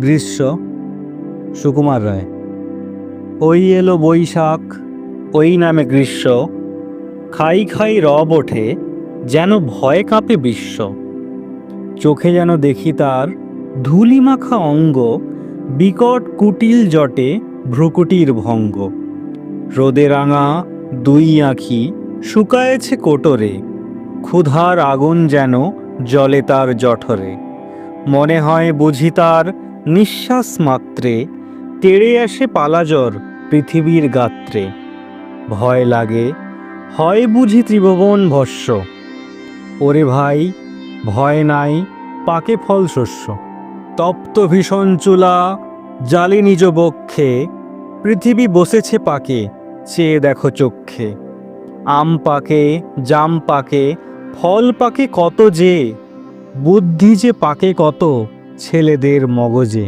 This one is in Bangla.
গ্রীষ্ম, সুকুমার রায়। ওই এলো বৈশাখ, ওই নামে গ্রীষ্ম। খাই খাই রব ওঠে, যেন ভয় কাঁপে বিশ্ব। চোখে যেন দেখি তার ধুলিমাখা অঙ্গ, বিকট কুটিল জটে ভ্রুকুটির ভঙ্গ। রোদে রাঙা দুই আঁখি শুকায়েছে কোটরে, ক্ষুধার আগুন যেন জলে তার জঠরে। মনে হয় বুঝি তার নিঃশ্বাস মাত্রে তেড়ে আসে পালাজর পৃথিবীর গাত্রে। ভয় লাগে, হয় বুঝি ত্রিভুবন ভস্য। ওরে ভাই, ভয় নাই, পাকে ফল শস্য। তপ্ত ভীষণ চুলা জালি নিজ বক্ষে। পৃথিবী বসেছে পাকে চেয়ে দেখো চক্ষে। আম পাকে, জাম পাকে, ফল পাকে কত যে, বুদ্ধি যে পাকে কত ছেলেদের মগজে।